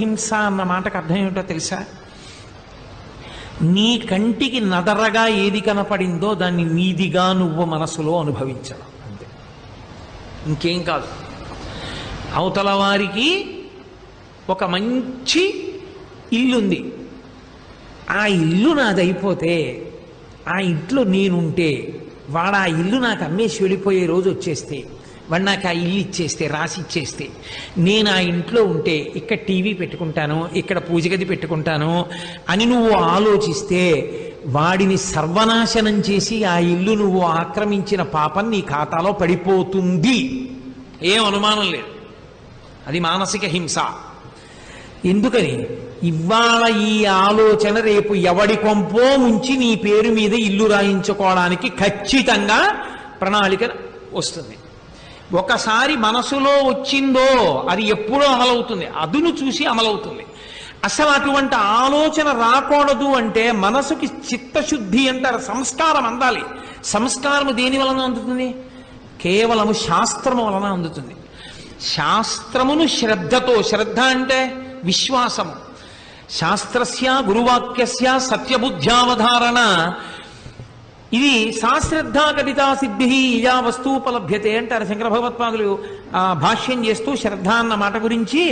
హింస అన్న మాటకు అర్థం ఏమిటో తెలుసా? నీ కంటికి నదరగా ఏది కనపడిందో దాన్ని నీదిగా నువ్వు మనసులో అనుభవించడం. అంతే. ఇంకేం కాదు. అవతల వారికి ఒక మంచి ఇల్లుంది. ఆ ఇల్లు నాదైపోతే ఆ ఇంట్లో నేనుంటే వాడు ఆ ఇల్లు నాకు అమ్మేసి వెళ్ళిపోయే రోజు వచ్చేస్తే వాడు నాకు ఆ ఇల్లు ఇచ్చేస్తే రాసి ఇచ్చేస్తే. నేను ఆ ఇంట్లో ఉంటే ఇక్కడ టీవీ పెట్టుకుంటాను ఇక్కడ పూజ గది పెట్టుకుంటాను అని నువ్వు ఆలోచిస్తే వాడిని సర్వనాశనం చేసి ఆ ఇల్లు నువ్వు ఆక్రమించిన పాపం నీ ఖాతాలో పడిపోతుంది. ఏం అనుమానం లేదు. అది మానసిక హింస. ఎందుకని? ఇవాళ ఈ ఆలోచన రేపు ఎవడి కొంపో ముంచి నీ పేరు మీద ఇల్లు రాయించుకోవడానికి ఖచ్చితంగా ప్రణాళిక వస్తుంది. ఒకసారి మనసులో వచ్చిందో అది ఎప్పుడో అమలవుతుంది. అదును చూసి అమలవుతుంది. అసలు అటువంటి ఆలోచన రాకూడదు అంటే మనసుకి చిత్తశుద్ధి అంటారు. సంస్కారం అందాలి. సంస్కారము దేని వలన అందుతుంది? కేవలము శాస్త్రము వలన అందుతుంది. శాస్త్రమును శ్రద్ధతో శ్రద్ధ అంటే విశ్వాసము. శాస్త్రస్య గురువాక్యస్య సత్యబుద్ధ్యావధారణ ఇది సాశ్రద్ధాగతితా సిద్ధి ఇయా వస్తువుపలభ్యతే అంటారు శంకర భగవత్పాదులు ఆ, భాష్యం చేస్తూ శ్రద్ధ అన్న మాట గురించి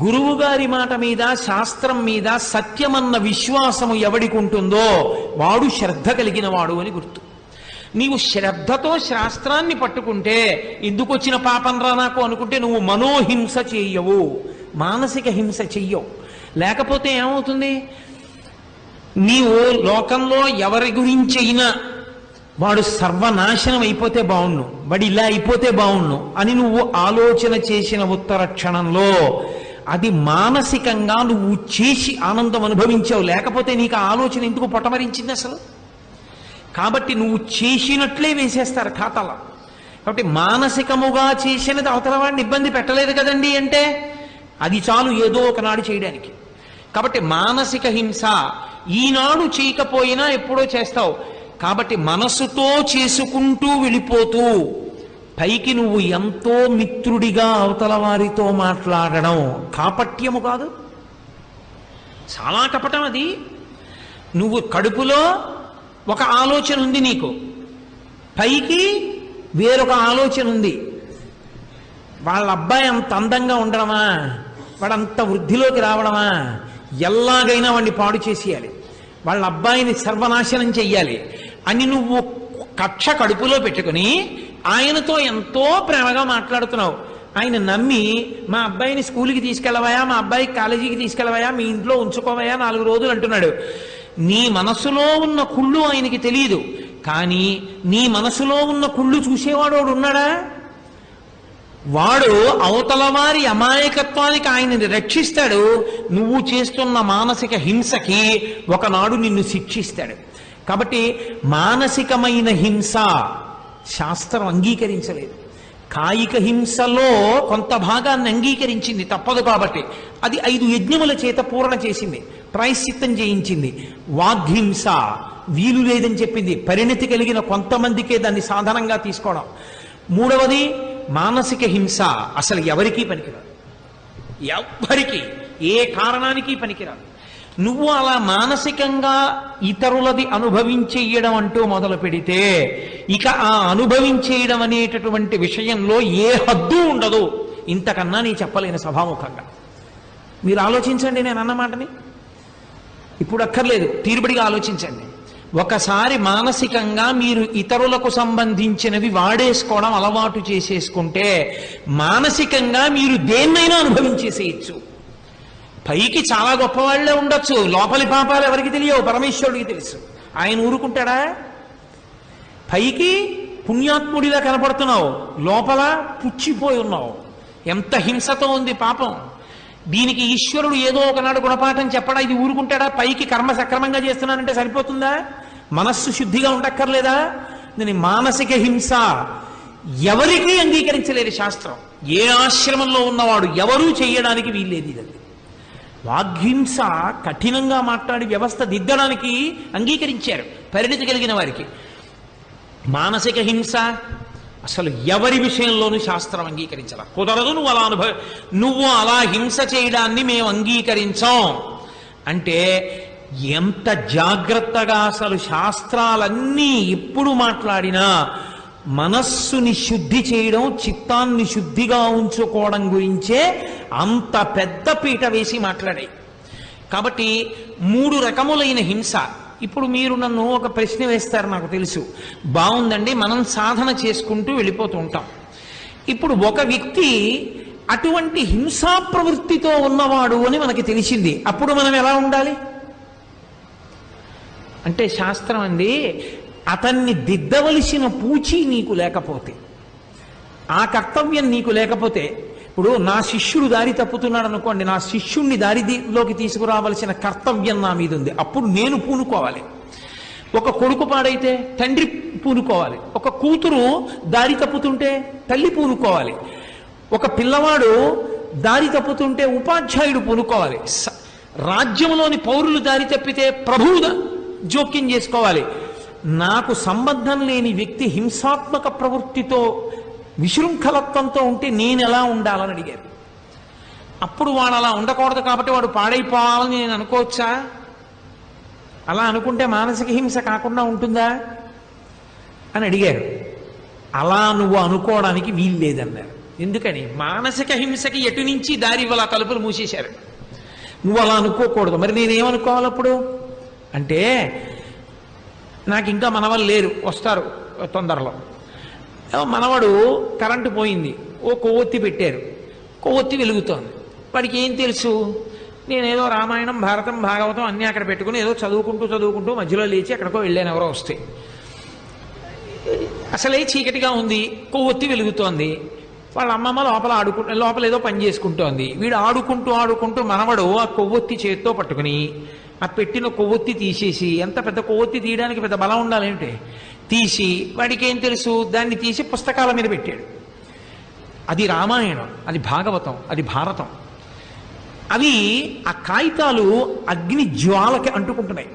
గురువు గారి మాట మీద శాస్త్రం మీద సత్యమన్న విశ్వాసము ఎవడికి ఉంటుందో వాడు శ్రద్ధ కలిగిన వాడు అని గుర్తు. నీవు శ్రద్ధతో శాస్త్రాన్ని పట్టుకుంటే ఎందుకు వచ్చిన పాపం రా నాకు అనుకుంటే నువ్వు మనోహింస చెయ్యవు మానసిక హింస చెయ్యవు. లేకపోతే ఏమవుతుంది? నీవు లోకంలో ఎవరి గురించి అయినా వాడు సర్వనాశనం అయిపోతే బాగుండు వాడు ఇలా అయిపోతే బాగుండు అని నువ్వు ఆలోచన చేసిన ఉత్తర క్షణంలో అది మానసికంగా నువ్వు చేసి ఆనందం అనుభవించావు. లేకపోతే నీకు ఆ ఆలోచన ఎందుకు పొటమరించింది అసలు? కాబట్టి నువ్వు చేసినట్లే వేసేస్తారు ఖాతాలో. కాబట్టి మానసికముగా చేసినది అవతల వాడిని ఇబ్బంది పెట్టలేదు కదండి అంటే అది చాలు ఏదో ఒకనాడు చేయడానికి. కాబట్టి మానసిక హింస ఈనాడు చేయకపోయినా ఎప్పుడో చేస్తావు. కాబట్టి మనసుతో చేసుకుంటూ వెళ్ళిపోతూ పైకి నువ్వు ఎంతో మిత్రుడిగా అవతల వారితో మాట్లాడడం కాపట్యము కాదు. చాలా కపటం అది. నువ్వు కడుపులో ఒక ఆలోచన ఉంది నీకు. పైకి వేరొక ఆలోచన ఉంది. వాళ్ళ అబ్బాయి అంత అందంగా ఉండడమా? వాడంత వృద్ధిలోకి రావడమా? ఎలాగైనా వాడిని పాడు చేసేయాలి. వాళ్ళ అబ్బాయిని సర్వనాశనం చెయ్యాలి. అని నువ్వు కక్ష కడుపులో పెట్టుకుని ఆయనతో ఎంతో ప్రేమగా మాట్లాడుతున్నావు. ఆయన నమ్మి మా అబ్బాయిని స్కూల్కి తీసుకెళ్ళవయా మా అబ్బాయికి కాలేజీకి తీసుకెళ్ళవయా మీ ఇంట్లో ఉంచుకోవయా నాలుగు రోజులు అంటున్నాడు. నీ మనసులో ఉన్న కుళ్ళు ఆయనకి తెలియదు కానీ నీ మనసులో ఉన్న కుళ్ళు చూసేవాడు ఉన్నాడా? వాడు అవతల వారి అమాయకత్వానికి ఆయనని రక్షిస్తాడు. నువ్వు చేస్తున్న మానసిక హింసకి ఒకనాడు నిన్ను శిక్షిస్తాడు. కాబట్టి మానసికమైన హింస శాస్త్రం అంగీకరించలేదు. కాయిక హింసలో కొంత భాగాన్ని అంగీకరించింది తప్పదు కాబట్టి అది ఐదు యజ్ఞముల చేత పూర్ణ చేసింది ప్రాయశ్చిత్తం చేయించింది. వాగ్హింస వీలు లేదని చెప్పింది. పరిణతి కలిగిన కొంతమందికే దాన్ని సాధనంగా తీసుకోవడం. మూడవది మానసిక హింస అసలు ఎవరికీ పనికిరాదు. ఎవ్వరికి ఏ కారణానికి పనికిరాదు. నువ్వు అలా మానసికంగా ఇతరులది అనుభవించేయడం అంటూ మొదలు పెడితే ఇక ఆ అనుభవించేయడం అనేటటువంటి విషయంలో ఏ హద్దు ఉండదు. ఇంతకన్నా నీ చెప్పలేని సభాముఖంగా. మీరు ఆలోచించండి నేను అన్నమాటని ఇప్పుడు అక్కర్లేదు తీరుబడిగా ఆలోచించండి. ఒకసారి మానసికంగా మీరు ఇతరులకు సంబంధించినవి వాడేసుకోవడం అలవాటు చేసేసుకుంటే మానసికంగా మీరు దేన్నైనా అనుభవించేసేయచ్చు. పైకి చాలా గొప్పవాళ్ళే ఉండొచ్చు. లోపలి పాపాలు ఎవరికి తెలియవు? పరమేశ్వరుడికి తెలుసు. ఆయన ఊరుకుంటాడా? పైకి పుణ్యాత్ముడిలా కనపడుతున్నావు. లోపల పుచ్చిపోయి ఉన్నావు. ఎంత హింసతో ఉంది పాపం. దీనికి ఈశ్వరుడు ఏదో ఒకనాడు గుణపాఠం చెప్పడా? ఇది ఊరుకుంటాడా? పైకి కర్మ సక్రమంగా చేస్తున్నానంటే సరిపోతుందా? మనస్సు శుద్ధిగా ఉండక్కర్లేదా? దీని మానసిక హింస ఎవరికీ అంగీకరించలేదు శాస్త్రం. ఏ ఆశ్రమంలో ఉన్నవాడు ఎవరూ చేయడానికి వీల్లేదు ఇదండి వాగ్హింస కఠినంగా మాట్లాడి వ్యవస్థ దిద్దడానికి అంగీకరించారు. పరిణితి కలిగిన వారికి. మానసిక హింస అసలు ఎవరి విషయంలోనూ శాస్త్రం అంగీకరించాల. కుదరదు నువ్వు అలా అనుభవ నువ్వు అలా హింస చేయడాన్ని మేము అంగీకరించాం. అంటే ఎంత జాగ్రత్తగా అసలు శాస్త్రాలన్నీ ఎప్పుడు మాట్లాడినా మనస్సుని శుద్ధి చేయడం చిత్తాన్ని శుద్ధిగా ఉంచుకోవడం గురించే అంత పెద్ద పీట వేసి మాట్లాడాయి. కాబట్టి మూడు రకములైన హింస. ఇప్పుడు మీరు నన్ను ఒక ప్రశ్న వేస్తారు నాకు తెలుసు. బాగుందండి మనం సాధన చేసుకుంటూ వెళ్ళిపోతూ ఉంటాం. ఇప్పుడు ఒక వ్యక్తి అటువంటి హింసా ప్రవృత్తితో ఉన్నవాడు అని మనకి తెలిసింది. అప్పుడు మనం ఎలా ఉండాలి? అంటే శాస్త్రం అంది అతన్ని దిద్దవలసిన పూచి నీకు లేకపోతే ఆ కర్తవ్యం నీకు లేకపోతే ఇప్పుడు నా శిష్యుడు దారి తప్పుతున్నాడు అనుకోండి నా శిష్యుణ్ణి దారిలోకి తీసుకురావలసిన కర్తవ్యం నా మీద ఉంది అప్పుడు నేను పూనుకోవాలి. ఒక కొడుకు పాడైతే తండ్రి పూనుకోవాలి. ఒక కూతురు దారి తప్పుతుంటే తల్లి పూనుకోవాలి. ఒక పిల్లవాడు దారి తప్పుతుంటే ఉపాధ్యాయుడు పూనుకోవాలి. రాజ్యంలోని పౌరులు దారి తప్పితే ప్రభువు జోక్యం చేసుకోవాలి. నాకు సంబంధం లేని వ్యక్తి హింసాత్మక ప్రవృత్తితో విశృంఖలత్వంతో ఉంటే నేను ఎలా ఉండాలని అడిగారు. అప్పుడు వాడు అలా ఉండకూడదు కాబట్టి వాడు పాడైపోవాలని నేను అనుకోవచ్చా? అలా అనుకుంటే మానసిక హింస కాకుండా ఉంటుందా? అని అడిగారు. అలా నువ్వు అనుకోవడానికి వీలు లేదన్నారు ఎందుకని? మానసిక హింసకి ఎటు నుంచి దారి ఇవ్వాల తలుపులు మూసేశారు. నువ్వు అలా అనుకోకూడదు. మరి నేనేమనుకోవాలి అప్పుడు? అంటే నాకు ఇంకా మనవలు లేరు. వస్తారు తొందరలో. మనవడు కరెంటు పోయింది. ఓ కొవ్వొత్తి పెట్టారు. కొవ్వొత్తి వెలుగుతోంది. వాడికి ఏం తెలుసు? నేనేదో రామాయణం భారతం భాగవతం అన్నీ అక్కడ పెట్టుకుని ఏదో చదువుకుంటూ చదువుకుంటూ మధ్యలో లేచి ఎక్కడికో వెళ్ళాను ఎవరో వస్తే. అసలే చీకటిగా ఉంది. కొవ్వొత్తి వెలుగుతోంది. వాళ్ళ అమ్మమ్మ లోపల ఆడుకు లోపల ఏదో పని చేసుకుంటోంది. వీడు ఆడుకుంటూ ఆడుకుంటూ మనవడు ఆ కొవ్వొత్తి చేత్తో పట్టుకుని ఆ పెట్టిన కొవ్వొత్తి తీసేసి ఎంత పెద్ద కొవ్వొత్తి తీయడానికి పెద్ద బలం ఉండాలేమిటి తీసి వాడికి ఏం తెలుసు? దాన్ని తీసి పుస్తకాల మీద పెట్టాడు. అది రామాయణం అది భాగవతం అది భారతం. అవి ఆ కాగితాలు అగ్ని జ్వాలకి అంటుకుంటున్నాయి.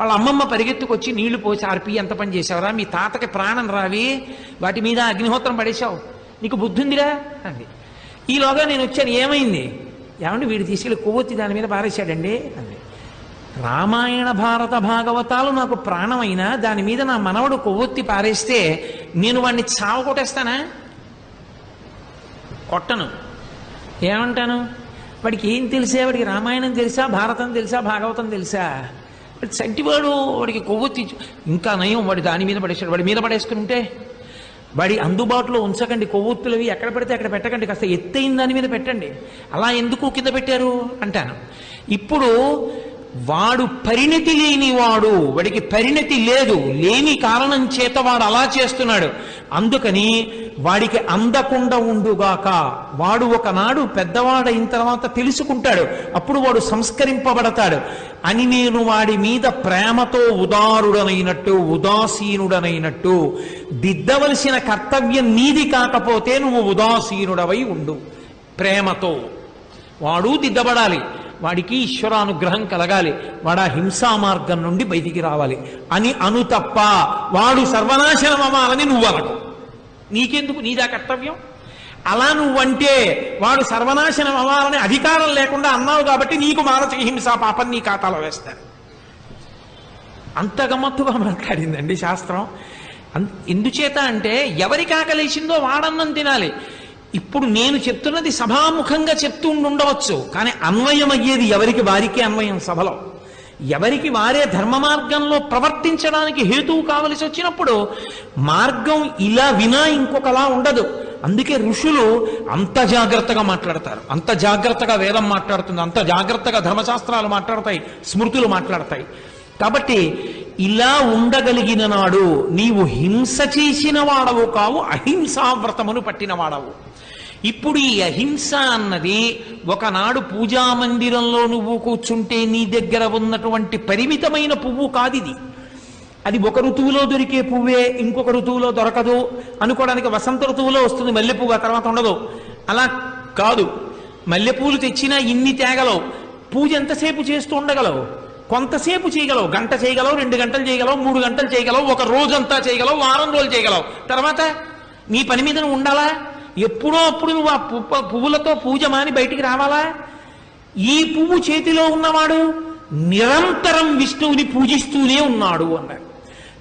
వాళ్ళ అమ్మమ్మ పరిగెత్తుకొచ్చి నీళ్ళు పోసి ఆర్పి ఎంత పని చేసావురా మీ తాతకి ప్రాణం రావి. వాటి మీద అగ్నిహోత్రం పడేశావు. నీకు బుద్ధి ఉందిరా అంది. ఈలోగా నేను వచ్చాను. ఏమైంది? ఏమండి వీడు తీసుకెళ్ళి కొవ్వొత్తి దాని మీద పారేశాడండి. అంది. రామాయణ భారత భాగవతాలు నాకు ప్రాణమైనా దాని మీద నా మనవడు కొవ్వొత్తి పారేస్తే నేను వాడిని చావ కొట్టేస్తానా? కొట్టను. ఏమంటాను? వాడికి ఏం తెలుసా? వాడికి రామాయణం తెలుసా? భారతం తెలుసా? భాగవతం తెలుసా? వాడి చంటివాడు వాడికి కొవ్వొత్తి ఇంకా నయం. వాడి దాని మీద పడేసాడు వాడి మీద పడేసుకుని ఉంటే వాడి అందుబాటులో ఉంచకండి. కొవ్వొత్తులవి ఎక్కడ పెడితే అక్కడ పెట్టకండి. కాస్త ఎత్తైన దాని మీద పెట్టండి. అలా ఎందుకు కింద పెట్టారు? అంటాను. ఇప్పుడు వాడు పరిణతి లేనివాడు వాడికి పరిణతి లేదు లేని కారణం చేత వాడు అలా చేస్తున్నాడు. అందుకని వాడికి అందకుండా ఉండుగాక వాడు ఒకనాడు పెద్దవాడైన తర్వాత తెలుసుకుంటాడు అప్పుడు వాడు సంస్కరింపబడతాడు. అని నేను వాడి మీద ప్రేమతో ఉదారుడనైనట్టు ఉదాసీనుడనైనట్టు దిద్దవలసిన కర్తవ్యం నీది కాకపోతే నువ్వు ఉదాసీనుడవై ఉండు. ప్రేమతో. వాడు దిద్దబడాలి. వాడికి ఈశ్వరానుగ్రహం కలగాలి. వాడు ఆ హింసా మార్గం నుండి బయటికి రావాలి. అని అను తప్ప వాడు సర్వనాశనం అవ్వాలని నువ్వు అనకు. నీకెందుకు? నీదా కర్తవ్యం? అలా నువ్వంటే వాడు సర్వనాశనం అవ్వాలని అధికారం లేకుండా అన్నావు కాబట్టి నీకు మానసిక హింసా పాపం నీ ఖాతాలో వేస్తారు. అంత గమ్మత్తుగా మాట్లాడిందండి శాస్త్రం. ఎందుచేత అంటే ఎవరికి ఆకలేసిందో వాడన్నం తినాలి. ఇప్పుడు నేను చెప్తున్నది సభాముఖంగా చెప్తూ ఉండవచ్చు కానీ అన్వయం అయ్యేది ఎవరికి వారికే అన్వయం సభలో. ఎవరికి వారే ధర్మ మార్గంలో ప్రవర్తించడానికి హేతువు కావలసి వచ్చినప్పుడు మార్గం ఇలా వినా ఇంకొకలా ఉండదు. అందుకే ఋషులు అంత జాగ్రత్తగా మాట్లాడతారు. అంత జాగ్రత్తగా వేదం మాట్లాడుతుంది. అంత జాగ్రత్తగా ధర్మశాస్త్రాలు మాట్లాడతాయి. స్మృతులు మాట్లాడతాయి. కాబట్టి ఇలా ఉండగలిగిన నాడు నీవు హింస చేసిన వాడవు కావు అహింసావ్రతమును పట్టిన వాడవు. ఇప్పుడు ఈ అహింస అన్నది ఒకనాడు పూజా మందిరంలో నువ్వు కూర్చుంటే నీ దగ్గర ఉన్నటువంటి పరిమితమైన పువ్వు కాదిది. అది ఒక ఋతువులో దొరికే పువ్వే ఇంకొక ఋతువులో దొరకదు. అనుకోవడానికి వసంత ఋతువులో వస్తుంది మల్లెపువ్వు ఆ తర్వాత ఉండదు. అలా కాదు. మల్లెపూలు తెచ్చినా ఇన్ని తేగలవు. పూజ ఎంతసేపు చేస్తూ ఉండగలవు? కొంతసేపు చేయగలవు. గంట చేయగలవు రెండు గంటలు చేయగలవు మూడు గంటలు చేయగలవు ఒక రోజంతా చేయగలవు వారం రోజులు చేయగలవు. తర్వాత నీ పని మీద నువ్వు ఉండాలా? ఎప్పుడో అప్పుడు నువ్వు ఆ పువ్వులతో పూజ మాని బయటికి రావాలా? ఈ పువ్వు చేతిలో ఉన్నవాడు నిరంతరం విష్ణువుని పూజిస్తూనే ఉన్నాడు అన్నాడు.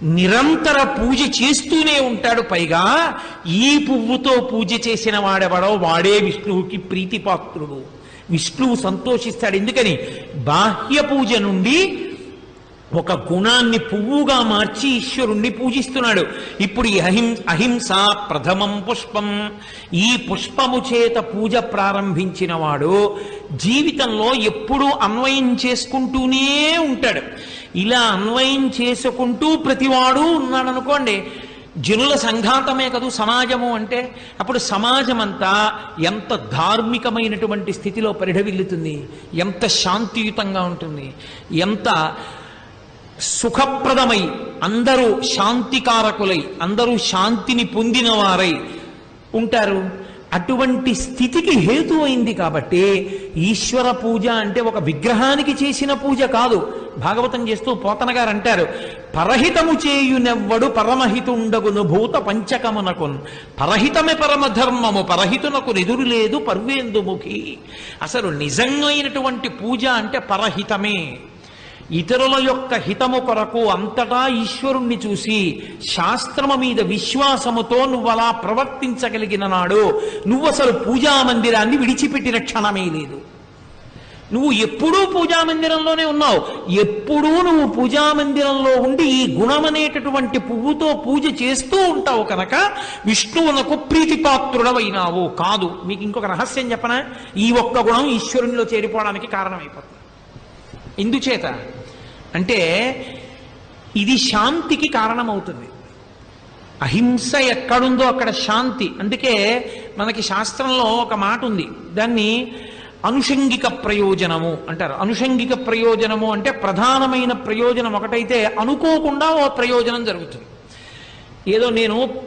నిరంతర పూజ చేస్తూనే ఉంటాడు. పైగా ఈ పువ్వుతో పూజ చేసిన వాడెవడో వాడే విష్ణువుకి ప్రీతిపాత్రుడు. విష్ణువు సంతోషిస్తాడు. ఎందుకని? బాహ్య పూజ నుండి ఒక గుణాన్ని పువ్వుగా మార్చి ఈశ్వరుణ్ణి పూజిస్తున్నాడు. ఇప్పుడు ఈ అహిం అహింస ప్రథమం పుష్పం. ఈ పుష్పము చేత పూజ ప్రారంభించిన వాడు జీవితంలో ఎప్పుడూ అన్వయం చేసుకుంటూనే ఉంటాడు. ఇలా అన్వయం చేసుకుంటూ ప్రతివాడు ఉన్నాడనుకోండి జనుల సంఘాతమే కదూ సమాజము అంటే అప్పుడు సమాజం అంతా ఎంత ధార్మికమైనటువంటి స్థితిలో పరిఢవిల్లుతుంది ఎంత శాంతియుతంగా ఉంటుంది ఎంత సుఖప్రదమై అందరూ శాంతికారకులై అందరూ శాంతిని పొందిన వారై ఉంటారు. అటువంటి స్థితికి హేతు అయింది కాబట్టి ఈశ్వర పూజ అంటే ఒక విగ్రహానికి చేసిన పూజ కాదు. భాగవతం చేస్తూ పోతన గారు అంటారు పరహితము చేయునెవ్వడు పరమహితుండగును భూత పంచకమునకున్. పరహితమే పరమధర్మము పరహితునకు ఎదురు లేదు పర్వేందుముఖి. అసలు నిజంగా అయినటువంటి పూజ అంటే పరహితమే. ఇతరుల యొక్క హితము కొరకు అంతటా ఈశ్వరుణ్ణి చూసి శాస్త్రము మీద విశ్వాసముతో నువ్వు అలా ప్రవర్తించగలిగిన నాడు నువ్వు అసలు పూజా మందిరాన్ని విడిచిపెట్టిన క్షణమే లేదు. నువ్వు ఎప్పుడూ పూజా మందిరంలోనే ఉన్నావు. ఎప్పుడూ నువ్వు పూజా మందిరంలో ఉండి ఈ గుణమనేటటువంటి పువ్వుతో పూజ చేస్తూ ఉంటావు కనుక విష్ణువునకు ప్రీతిపాత్రుడవైనావు. కాదు మీకు ఇంకొక రహస్యం చెప్పనా? ఈ ఒక్క గుణం ఈశ్వరునిలో చేరిపోవడానికి కారణమైపోతుంది. ఎందుచేత? అంటే ఇది శాంతికి కారణమవుతుంది. అహింస ఎక్కడుందో అక్కడ శాంతి. అందుకే మనకి శాస్త్రంలో ఒక మాట ఉంది. దాన్ని అనుషంగిక ప్రయోజనము అంటారు. అనుషంగిక ప్రయోజనము అంటే ప్రధానమైన ప్రయోజనం ఒకటైతే అనుకోకుండా ఓ ప్రయోజనం జరుగుతుంది. ఏదో నేను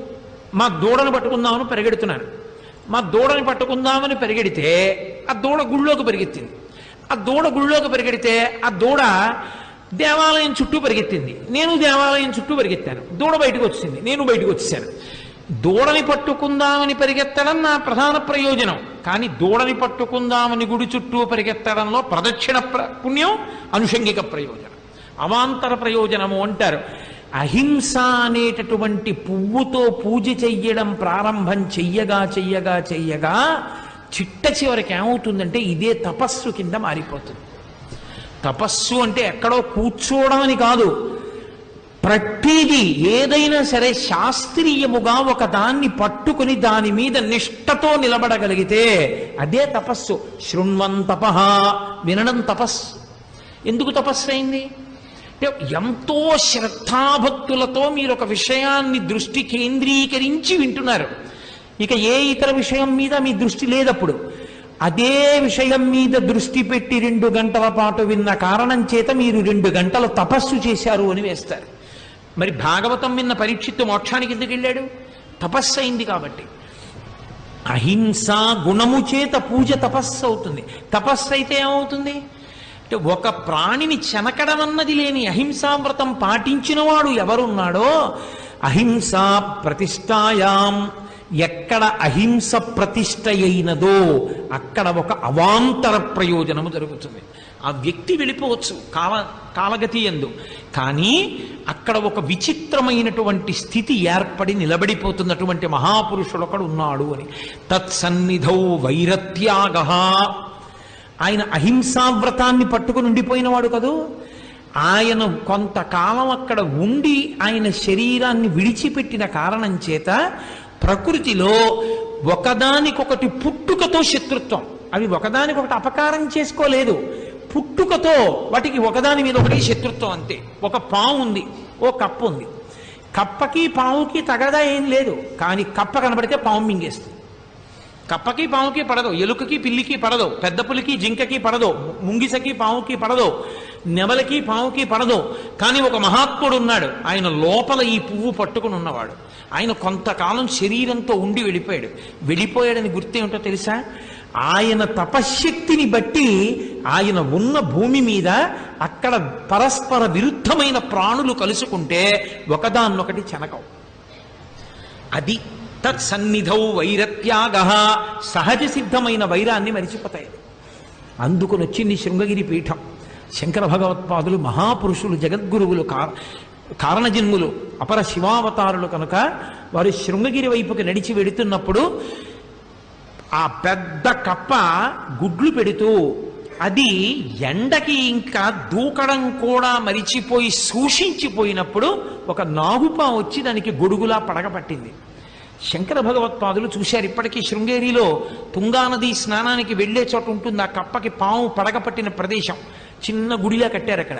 మా దూడను పట్టుకుందామని పరిగెడుతున్నాను. మా దూడని పట్టుకుందామని పరిగెడితే ఆ దూడ గుళ్ళోకి పరిగెత్తింది. ఆ దూడ గుళ్ళోకి పరిగెడితే ఆ దూడ దేవాలయం చుట్టూ పరిగెత్తింది. నేను దేవాలయం చుట్టూ పరిగెత్తాను. దూడ బయటకు వచ్చింది. నేను బయటకు వచ్చేసాను దూడని పట్టుకుందామని పరిగెత్తడం నా ప్రధాన ప్రయోజనం. కానీ దూడని పట్టుకుందామని గుడి చుట్టూ పరిగెత్తడంలో ప్రదక్షిణ ప్ర- పుణ్యం అనుషంగిక ప్రయోజనం. అవాంతర ప్రయోజనము అంటారు. అహింస అనేటటువంటి పువ్వుతో పూజ చెయ్యడం ప్రారంభం చెయ్యగా చెయ్యగా చెయ్యగా చిట్ట చివరికి ఏమవుతుందంటే ఇదే తపస్సు కింద మారిపోతుంది. తపస్సు అంటే ఎక్కడో కూర్చోవడం అని కాదు. ప్రతిది ఏదైనా సరే శాస్త్రీయముగా ఒక దాన్ని పట్టుకుని దాని మీద నిష్టతో నిలబడగలిగితే అదే తపస్సు. శృణ్వం తప వినడం తపస్సు ఎందుకు తపస్సు అయింది? అంటే ఎంతో శ్రద్ధాభక్తులతో మీరు ఒక విషయాన్ని దృష్టి కేంద్రీకరించి వింటున్నారు. ఇక ఏ ఇతర విషయం మీద మీ దృష్టి లేదప్పుడు. అదే విషయం మీద దృష్టి పెట్టి రెండు గంటల పాటు విన్న కారణం చేత మీరు రెండు గంటల తపస్సు చేశారు అని వేస్తారు. మరి భాగవతం విన్న పరీక్షిత్తు మోక్షానికి ఎందుకు వెళ్ళాడు? తపస్సు అయింది కాబట్టి. అహింస గుణము చేత పూజ తపస్సు అవుతుంది. తపస్సు అయితే ఏమవుతుంది? అంటే ఒక ప్రాణిని చెనకడం అన్నది లేని అహింసావ్రతం పాటించినవాడు ఎవరున్నాడో అహింసా ప్రతిష్టాయాం. ఎక్కడ అహింస ప్రతిష్ట అయినదో అక్కడ ఒక అవాంతర ప్రయోజనము జరుగుతుంది. ఆ వ్యక్తి వెళ్ళిపోవచ్చు కాల కాలగతి ఎందు. కానీ అక్కడ ఒక విచిత్రమైనటువంటి స్థితి ఏర్పడి నిలబడిపోతున్నటువంటి మహాపురుషుడు ఒకడు ఉన్నాడు అని. తత్సన్నిధౌ వైరత్యాగ. ఆయన అహింసావ్రతాన్ని పట్టుకుని ఉండిపోయినవాడు కదూ? ఆయన కొంతకాలం అక్కడ ఉండి ఆయన శరీరాన్ని విడిచిపెట్టిన కారణం చేత ప్రకృతిలో ఒకదానికొకటి పుట్టుకతో శత్రుత్వం. అవి ఒకదానికొకటి అపకారం చేసుకోలేదు. పుట్టుకతో వాటికి ఒకదాని మీద ఒకటి శత్రుత్వం అంతే. ఒక పాము ఉంది ఓ కప్ప ఉంది. కప్పకి పాముకి తగదా ఏం లేదు. కానీ కప్ప కనబడితే పాము మింగేస్తుంది. కప్పకి పాముకి పడదు ఎలుకకి పిల్లికి పడదు పెద్ద పులికి జింకకి పడదు ముంగిసకి పాముకి పడదు నెమలకి పాముకి పడదు. కానీ ఒక మహాత్ముడు ఉన్నాడు. ఆయన లోపల ఈ పువ్వు పట్టుకుని ఉన్నవాడు. ఆయన కొంతకాలం శరీరంతో ఉండి వెళ్ళిపోయాడు. వెళ్ళిపోయాడని గుర్తేమిటో తెలుసా? ఆయన తపశ్శక్తిని బట్టి ఆయన ఉన్న భూమి మీద అక్కడ పరస్పర విరుద్ధమైన ప్రాణులు కలుసుకుంటే ఒకదాన్నొకటి చెనకవు అది తత్సన్నిధౌ వైరత్యాగ సహజ సిద్ధమైన వైరాన్ని మరిచిపోతాయి. అందుకుని వచ్చింది శృంగగిరి పీఠం. శంకర భగవత్పాదులు మహాపురుషులు జగద్గురువులు కా కారణజన్ములు అపర శివావతారులు కనుక వారు శృంగగిరి వైపుకి నడిచి వెడుతున్నప్పుడు ఆ పెద్ద కప్ప గుడ్లు పెడుతూ అది ఎండకి ఇంకా దూకడం కూడా మరిచిపోయి సూషించిపోయినప్పుడు ఒక నాగుపా వచ్చి దానికి గొడుగులా పడగపట్టింది. శంకర భగవత్పాదులు చూశారు ఇప్పటికీ శృంగేరిలో తుంగానది స్నానానికి వెళ్ళే చోట ఉంటుంది ఆ కప్పకి పాము పడగపట్టిన ప్రదేశం. చిన్న గుడిలా కట్టారు అక్కడ.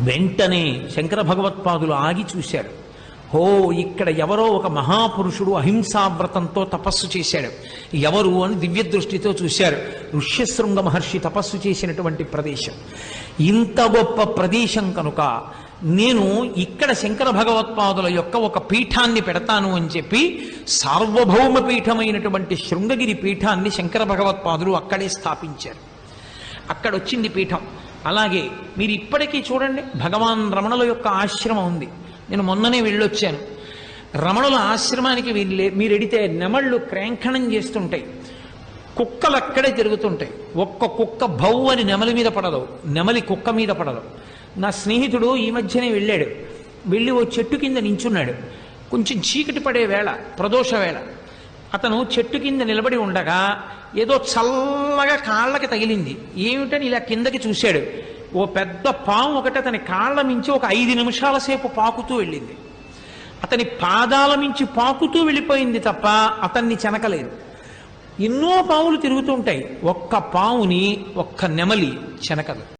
వెంటనే శంకర భగవత్పాదులు ఆగి చూశాడు. హో ఇక్కడ ఎవరో ఒక మహాపురుషుడు అహింసావ్రతంతో తపస్సు చేశాడు. ఎవరు అని దివ్య దృష్టితో చూశారు. ఋష్యశృంగ మహర్షి తపస్సు చేసినటువంటి ప్రదేశం. ఇంత గొప్ప ప్రదేశం కనుక నేను ఇక్కడ శంకర భగవత్పాదుల యొక్క ఒక పీఠాన్ని పెడతాను అని చెప్పి సార్వభౌమ పీఠమైనటువంటి శృంగగిరి పీఠాన్ని శంకర భగవత్పాదులు అక్కడే స్థాపించారు. అక్కడ వచ్చింది పీఠం. అలాగే మీరు ఇప్పటికీ చూడండి భగవాన్ రమణుల యొక్క ఆశ్రమం ఉంది. నేను మొన్ననే వెళ్ళొచ్చాను. రమణుల ఆశ్రమానికి వెళ్ళే మీరు ఎడితే నెమళ్ళు క్రేంఖణం చేస్తుంటాయి. కుక్కలు అక్కడే తిరుగుతుంటాయి. ఒక్క కుక్క భౌ అని నెమలి మీద పడదు. నెమలి కుక్క మీద పడదు. నా స్నేహితుడు ఈ మధ్యనే వెళ్ళాడు. వెళ్ళి ఓ చెట్టు కింద నించున్నాడు. కొంచెం చీకటి పడే వేళ ప్రదోష వేళ. అతను చెట్టు కింద నిలబడి ఉండగా ఏదో చల్లగా కాళ్ళకి తగిలింది. ఏమిటని ఇలా కిందకి చూశాడు. ఓ పెద్ద పాము ఒకటి అతని కాళ్ళ మించి ఒక ఐదు నిమిషాల సేపు పాకుతూ వెళ్ళింది. అతని పాదాల మించి పాకుతూ వెళ్ళిపోయింది తప్ప అతన్ని చెనకలేదు. ఎన్నో పాములు తిరుగుతుంటాయి ఒక్క పావుని ఒక్క నెమలి చెనకదు.